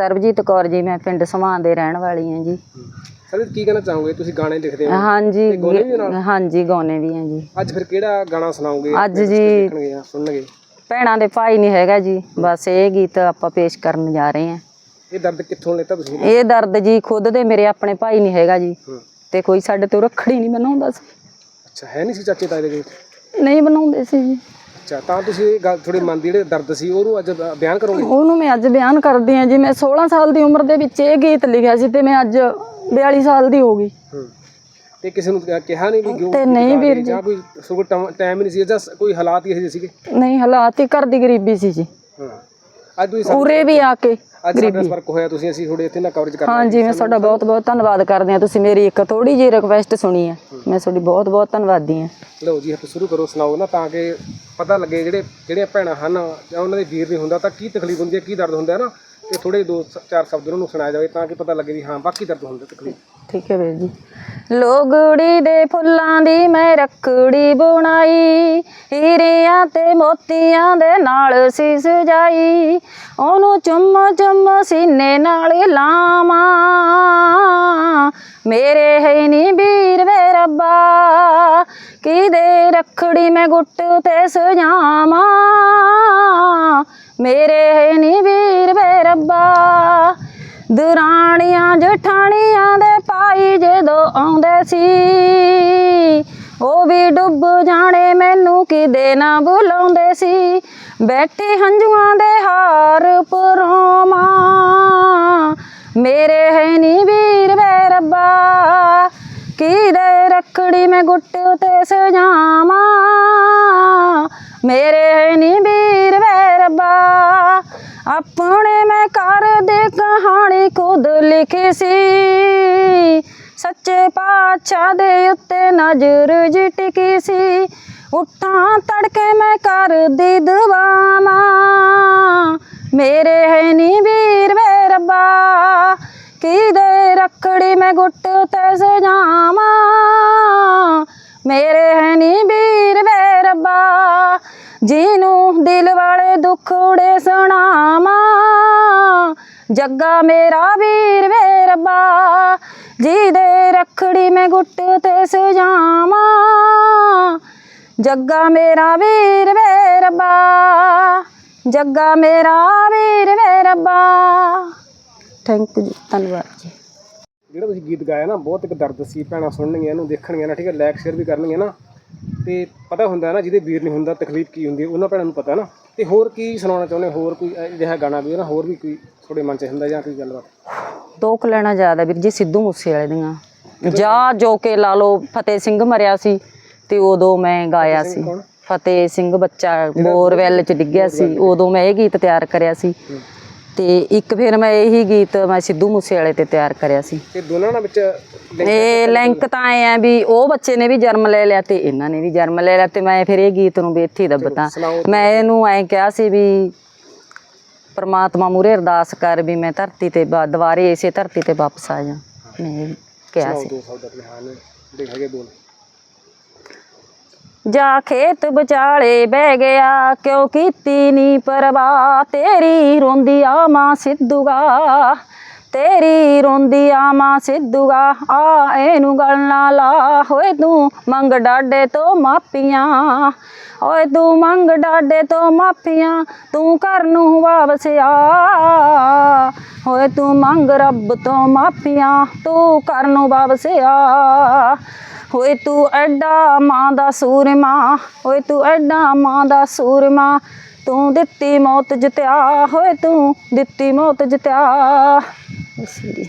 ਸਰਬਜੀਤ ਕੌਰ ਜੀ ਮੈਂ ਪਿੰਡ ਸਮਾਂ ਦੇ ਰਹਿਣ ਵਾਲੀ ਹਾਂ ਜੀ। ਸਰ ਕੀ ਕਹਿਣਾ ਚਾਹੋਗੇ? ਤੁਸੀਂ ਗਾਣੇ ਲਿਖਦੇ ਹੋ। ਹਾਂਜੀ ਗਾਉਣੇ ਵੀ ਨਾਲ? ਹਾਂਜੀ ਗਾਉਣੇ ਵੀ ਹਾਂ ਜੀ। ਅੱਜ ਫਿਰ ਕਿਹੜਾ ਗਾਣਾ ਸੁਣਾਓਗੇ? ਅੱਜ ਜੀ- ਸੁਣਨਗੇ? ਭੈਣਾਂ ਦੇ ਭਾਈ ਨਹੀਂ ਹੈਗਾ ਜੀ। ਬਸ ਇਹ ਗੀਤ ਆਪਾਂ ਪੇਸ਼ ਕਰਨ ਜਾ ਰਹੇ ਹਾਂ। ਇਹ ਦਰਦ ਕਿੱਥੋਂ ਲੈਤਾ ਤੁਸੀਂ? ਇਹ ਦਰਦ ਜੀ ਖੁਦ ਦੇ ਮੇਰੇ ਆਪਣੇ ਭਾਈ ਨਹੀਂ ਹੈਗਾ ਜੀ। ਤੇ ਕੋਈ ਸਾਡੇ ਤੋਂ ਰੱਖੜੀ ਨਹੀਂ ਬਣਾਉਂਦਾ ਸੀ। ਅੱਛਾ ਹੈ ਨਹੀਂ ਸੀ ਚਾਚੇ ਤਾਏ ਦੇ? ਨਹੀਂ ਬਣਾਉਂਦੇ ਸੀ ਜੀ। ਅੱਛਾ ਤਾਂ ਤੁਸੀਂ ਇਹ ਗੱਲ ਥੋੜੀ ਮਨ ਦੀ ਜਿਹੜੇ ਦਰਦ ਸੀ ਉਹਨੂੰ ਅੱਜ ਬਿਆਨ ਕਰੋਗੇ? ਉਹਨੂੰ ਮੈਂ ਅੱਜ ਬਿਆਨ ਕਰਦੀ ਹਾਂ ਜੀ। ਮੈਂ 16 ਸਾਲ ਦੀ ਉਮਰ ਦੇ ਵਿੱਚ ਇਹ ਗੀਤ ਲਿਖਿਆ ਸੀ ਤੇ ਮੈਂ ਅੱਜ 42 ਸਾਲ ਦੀ ਹੋ ਗਈ। ਤੇ ਕਿਸੇ ਨੂੰ ਕਿਹਾ- ਨਹੀਂ ਵੀ ਕਿਉਂ ਤੇ ਨਹੀਂ ਵੀਰ ਜਾਂ। ਕੋਈ ਸਗੋਂ ਟਾਈਮ ਨਹੀਂ ਸੀ ਜਾਂ ਕੋਈ ਹਾਲਾਤ ਹੀ ਸੀਗੇ? ਨਹੀਂ ਹਾਲਾਤ ਹੀ ਘਰ ਦੀ ਗਰੀਬੀ ਸੀ ਜੀ। ਹਾਂ। ਅੱਜ ਤੁਸੀਂ ਸਾਡੇ- ਉਰੇ ਵੀ ਆ ਕੇ ਅੱਜ ਸਾਡਾ ਸੰਪਰਕ ਹੋਇਆ ਤੁਸੀਂ ਅਸੀਂ ਥੋੜੇ ਇੱਥੇ ਨਾ ਕਵਰੇਜ ਕਰ ਹਾਂਜੀ ਮੈਂ ਤੁਹਾਡਾ ਬਹੁਤ ਬਹੁਤ ਧੰਨਵਾਦ ਕਰਦੇ ਹਾਂ। ਤੁਸੀਂ ਮੇਰੀ ਇੱਕ ਥੋੜੀ ਜਿਹੀ ਰਿਕਵੈਸਟ ਸੁਣੀ ਹੈ। ਮੈਂ ਤੁਹਾਡੀ ਬਹੁਤ ਬਹੁਤ ਧੰਨਵਾਦੀ ਹਾਂ। ਲਓ ਜੀ ਆਪਾਂ ਸ਼ੁਰੂ ਕਰੋ ਸੁਣਾਓ ਨਾ ਤਾਂ ਕਿ ਪਤਾ ਲੱਗੇ ਜਿਹੜੇ ਜਿਹੜੀਆਂ ਭੈਣਾਂ ਹਨ ਜਾਂ ਉਹਨਾਂ ਦੇ ਵੀਰ ਨਹੀਂ ਹੁੰਦਾ ਤਾਂ ਕੀ ਤਕਲੀਫ ਹੁੰਦੀ ਹੈ ਕੀ ਦਰਦ ਹੁੰਦਾ ਹੈ ਨਾ ਤੇ ਥੋੜੇ ਦੋ ਚਾਰ ਸ਼ਬਦ ਉਹਨਾਂ ਨੂੰ ਸੁਣਾਇਆ ਜਾਵੇ ਤਾਂ ਕਿ ਪਤਾ ਲੱਗੇ ਵੀ ਹਾਂ ਬਾਕੀ ਦਰਦ ਹੁੰਦਾ ਤਕਲੀਫ। ਠੀਕ ਹੈ ਵੀਰ ਜੀ। ਲੋਗੜੀ ਦੇ ਫੁੱਲਾਂ ਦੀ ਮੈਂ ਰੱਖੜੀ ਬਣਾਈ, ਹੀਰਿਆਂ ਤੇ ਮੋਤੀਆਂ ਦੇ ਨਾਲ ਸੀ ਸਜਾਈ। ਉਹਨੂੰ ਚੁੰਮ ਚੁੰਮ ਸੀਨੇ ਨਾਲ ਲਾਵਾਂ। ਮੇਰੇ ਹੈ ਨੀ ਵੀਰ ਵੇ ਰੱਬਾ ਕਿਦੇ ਰੱਖੜੀ ਮੈਂ ਗੁੱਟ ਤੇ ਸਜਾਵਾਂ? ਮੇਰੇ ਹੈ ਨੀ ਵੀਰ ਵੇ ਰੱਬਾ, ਦੁਰਾਣੀਆਂ, ਜਠਾਣੀਆਂ ਦੇ ਭਾਈ ਜਦੋਂ ਆਉਂਦੇ ਸੀ। ਉਹ ਵੀ ਡੁੱਬ ਜਾਣੇ ਮੈਨੂੰ ਕਿਦੇ ਨਾ ਬੁਲਾਉਂਦੇ ਸੀ। ਬੈਠੇ ਹੰਝੂਆਂ ਦੇ ਹਾਰ ਪਰੋਮਾ ਮੇਰੇ ਹੈ ਨੀ ਵੀਰ ਵੇ ਰੱਬਾ। ਕਿਦੇ ਰੱਖੜੀ ਮੈਂ ਗੁੱਟ ਤੇ ਸਜਾਵਾਂ। ਮੇਰੇ ਹੈ ਨੀ ਕਹਾਣੀ ਖੁਦ ਲਿਖੀ ਸੀ। ਸੱਚੇ ਪਾਤਸ਼ਾਹ ਦੇ ਉੱਤੇ ਨਜ਼ਰ ਜਿਟਕੀ ਸੀ। ਉੱਠਾਂ ਤੜਕੇ ਮੈਂ ਕਰਦੀ ਦੁਆਵਾਂ। ਮੇਰੇ ਹੈ ਨੀ ਵੀਰ ਵੇ ਰੱਬਾ, ਕਿਦੇ ਰੱਖੜੀ ਮੈਂ ਗੁੱਟ ਤੇ ਸਜਾਵਾਂ। ਮੇਰੇ ਹੈ ਨੀ ਵੀਰ ਵੇ ਰੱਬਾ ਨੂੰ ਦਿਲ ਵਾਲੇ ਦੁੱਖ ਦੁੱਖੜੇ ਸੁਣਾਵਾਂ। ਜੱਗਾ ਮੇਰਾ ਵੀਰ ਵੇ ਰੱਬਾ ਦੇ ਰੱਖੜੀ ਮੈਂ ਗੁੱਟ ਤੇ ਸਜਾਵਾਂ। ਜੱਗਾ ਮੇਰਾ ਵੀਰ ਵੇ ਰੱਬਾ, ਜੱਗਾ ਮੇਰਾ ਵੀਰ ਵੇ ਰੱਬਾ। ਥੈਂਕ ਯੂ ਧੰਨਵਾਦ ਜੀ। ਜਿਹੜਾ ਤੁਸੀਂ ਗੀਤ ਗਾਇਆ ਨਾ, ਬਹੁਤ ਇੱਕ ਦਰਦ ਸੀ, ਭੈਣਾਂ ਸੁਣਨਗੀਆਂ ਇਹਨੂੰ ਦੇਖਣਗੀਆਂ ਨਾ, ਠੀਕ ਹੈ ਲਾਈਕ ਸ਼ੇਅਰ ਵੀ ਕਰਨਗੀਆਂ ਨਾ। ਤੇ ਪਤਾ ਹੁੰਦਾ ਨਾ, ਜਿਹਦੇ ਵੀਰ ਨਹੀਂ ਹੁੰਦਾ, ਤਕਲੀਫ ਕੀ ਹੁੰਦੀ ਹੈ, ਉਹਨਾਂ ਭੈਣਾਂ ਨੂੰ ਪਤਾ ਨਾ। ਤੇ ਹੋਰ ਕੀ ਸੁਣਾਉਣਾ ਚਾਹੁੰਦੇ ਹੋਰ ਕੋਈ ਅਜਿਹਾ ਗਾਣਾ ਵੀ ਹੈ ਨਾ ਹੋਰ ਵੀ ਕੋਈ ਤੁਹਾਡੇ ਮਨ 'ਚ ਹੁੰਦਾ ਜਾਂ ਕੋਈ ਗੱਲਬਾਤ? ਦੋ ਕੁ ਲੈਣਾ ਜ਼ਿਆਦਾ ਵੀਰ ਜੀ ਸਿੱਧੂ ਮੂਸੇ ਵਾਲੇ ਦੀਆਂ ਜਾਂ ਜੋ ਕਿ ਲਾ ਲਓ ਫਤਿਹ ਸਿੰਘ ਮਰਿਆ ਸੀ ਤੇ ਉਦੋਂ ਮੈਂ ਗਾਇਆ ਸੀ। ਕੌਣ? ਫਤਿਹ ਸਿੰਘ ਬੱਚਾ ਬੋਰਵੈਲ ਚ ਡਿੱਗਿਆ ਸੀ ਉਦੋਂ ਮੈਂ ਇਹ ਗੀਤ ਤਿਆਰ ਕਰਿਆ ਸੀ। ਤੇ ਇੱਕ ਫਿਰ ਮੈਂ ਇਹੀ ਗੀਤ ਮੈਂ ਸਿੱਧੂ ਮੂਸੇ ਵਾਲੇ ਤੇ ਤਿਆਰ ਕਰਿਆ ਸੀ। ਤੇ ਦੋਨਾਂ ਨਾਲ ਵਿੱਚ ਇਹ ਲਿੰਕ ਤਾਂ ਐ ਆ ਵੀ ਉਹ ਬੱਚੇ ਨੇ ਵੀ ਜਨਮ ਲੈ ਲਿਆ ਤੇ ਇਹਨਾਂ ਨੇ ਵੀ ਜਨਮ ਲੈ ਲਿਆ ਤੇ ਮੈਂ ਫਿਰ ਇਹ ਗੀਤ ਨੂੰ ਵੀ ਇੱਥੇ ਹੀ ਦੱਬਤਾ। ਮੈਂ ਇਹਨੂੰ ਐ ਕਿਹਾ ਸੀ ਵੀ ਪਰਮਾਤਮਾ ਮੂਰੇ ਅਰਦਾਸ ਕਰ ਵੀ ਮੈਂ ਧਰਤੀ ਤੇ ਦੁਬਾਰੇ ਇਸੇ ਧਰਤੀ ਤੇ ਵਾਪਸ ਆ ਜਾ ਮੈਂ ਕਿਹਾ ਸੀ ਦੋ ਸ਼ਬਦ ਆਪਣੇ ਹਾਂ ਨੇ ਜਿਹੜੇ ਹੈਗੇ ਬੋਲ ਜਾ ਖੇਤ ਵਿਚਾਲੇ ਬਹਿ ਗਿਆ, ਕਿਉਂ ਕੀਤੀ ਨੀ ਪਰਵਾਹ? ਤੇਰੀ ਰੋਂਦੀ ਆ ਮਾਂ ਸਿੱਧੂਗਾ, ਤੇਰੀ ਰੋਂਦੀ ਆ ਮਾਂ ਸਿੱਧੂਗਾ, ਆ ਇਹਨੂੰ ਗਲ ਨਾ ਲਾ। ਹੋਏ ਤੂੰ ਮੰਗ ਡਾਡੇ ਤੋਂ ਮਾਪੀਆਂ ਓਏ ਤੂੰ ਮੰਗ ਡਾਡੇ ਤੋਂ ਮਾਫੀਆਂ, ਤੂੰ ਘਰ ਨੂੰ ਵਾਪਸ ਆ। ਹੋਏ ਤੂੰ ਮੰਗ ਰੱਬ ਤੋਂ ਮਾਫੀਆਂ, ਤੂੰ ਘਰ ਨੂੰ ਵਾਪਸ ਆ। ਹੋਏ ਤੂੰ ਐਡਾ ਮਾਂ ਦਾ ਸੂਰਮਾ ਹੋਏ ਤੂੰ ਐਡਾ ਮਾਂ ਦਾ ਸੂਰਮਾ, ਤੂੰ ਦਿੱਤੀ ਮੌਤ ਜਿਤਿਆ ਹੋਏ ਤੂੰ ਦਿੱਤੀ ਮੌਤ ਜਿਤਿਆ। ਬਸ ਜੀ।